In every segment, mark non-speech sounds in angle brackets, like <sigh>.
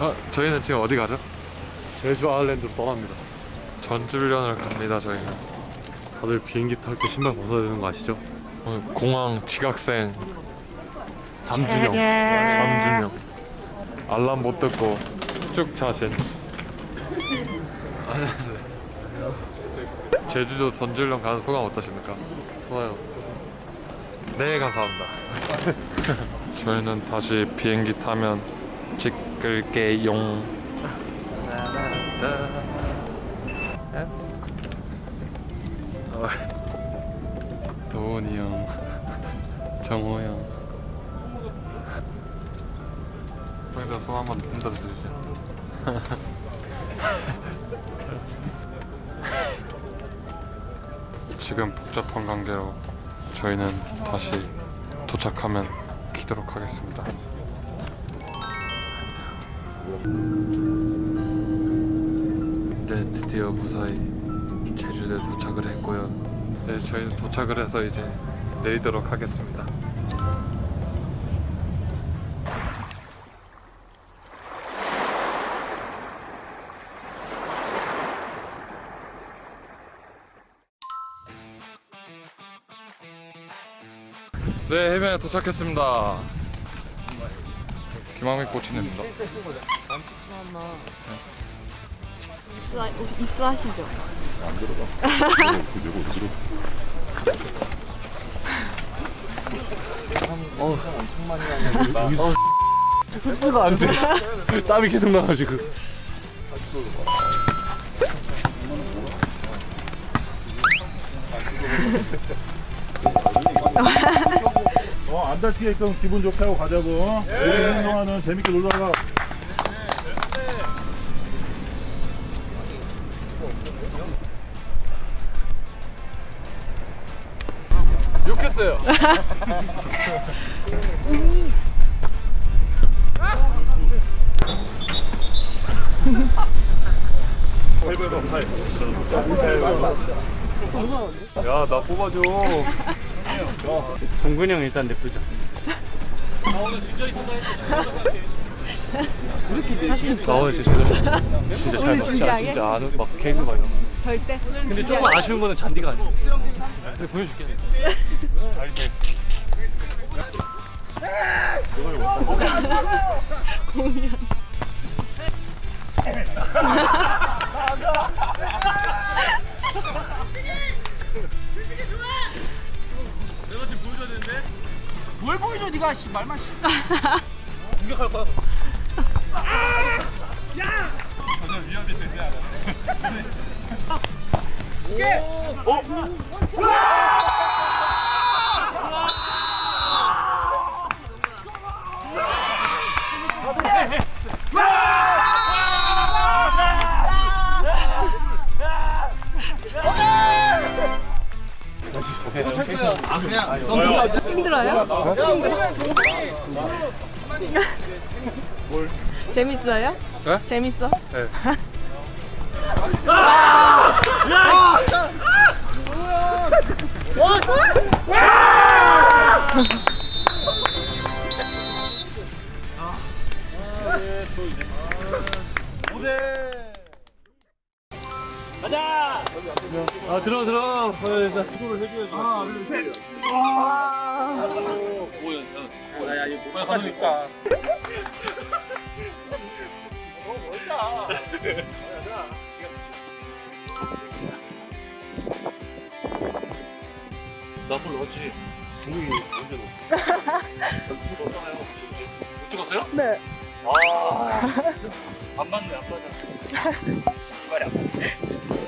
어, 저희는 지금 어디 가죠? 제주 아일랜드로 떠납니다. 전주련을 갑니다. 저희는 다들 비행기 탈 때 신발 벗어야 되는 거 아시죠? 오늘 공항 지각생 잠준영. 잠준영 알람 못 듣고 쭉 자신. 안녕하세요. 제주도 전주련 가는 소감 어떠십니까? 좋아요. 네 감사합니다. <laughs> 저희는 다시 비행기 타면 찍을게용. 도훈이 형, 정호 형. 저희도 손 한번 흔들어 주시죠. 지금 복잡한 관계로 저희는 다시 도착하면 키도록 하겠습니다. 네, 드디어 무사히 제주도에 도착을 했고요. 네, 저희는 도착을 해서 이제 내리도록 하겠습니다. 네, 해변에 도착했습니다. 김학민 코치입니다. 입수하, 입수하시죠. 흡수가 안 돼. 땀이 계속 나가지고. <laughs> 어, 안 다치게끔 기분 좋게 하고 가자고. 우리 있는 동안은 재밌게 놀다가. 욕했어요. 야, 나 뽑아줘. 정근이 형 일단 냅두자. 자신 있어. 나 오늘 진짜 제대로 진짜 잘 오늘 맞. 진짜 진지하게? 진짜 안막 개그 막 이런. 거. 절대. 근데 조금 아쉬운 거는 잔디가 아니야. 근데 보여줄게. 알지. 공연. <laughs> 뭘 보여줘 네가? 씨 말만 씨. <laughs> 공격할 거야. <laughs> 힘들어요? 재밌어요? 네? 재밌어? 네. 아 들어 들어. 어, 일단. 나볼 넣었지. 동욱이 언제 넣었어? 못 찍었어요? 네. 아, 안 맞네, 안 맞아. 이발이 안 맞네.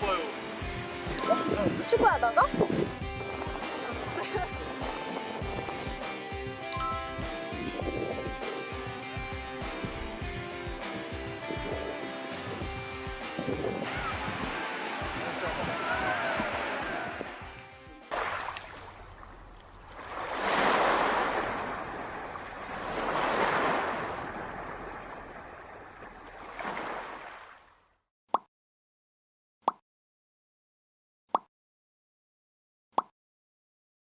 어? 축구하다가? <laughs>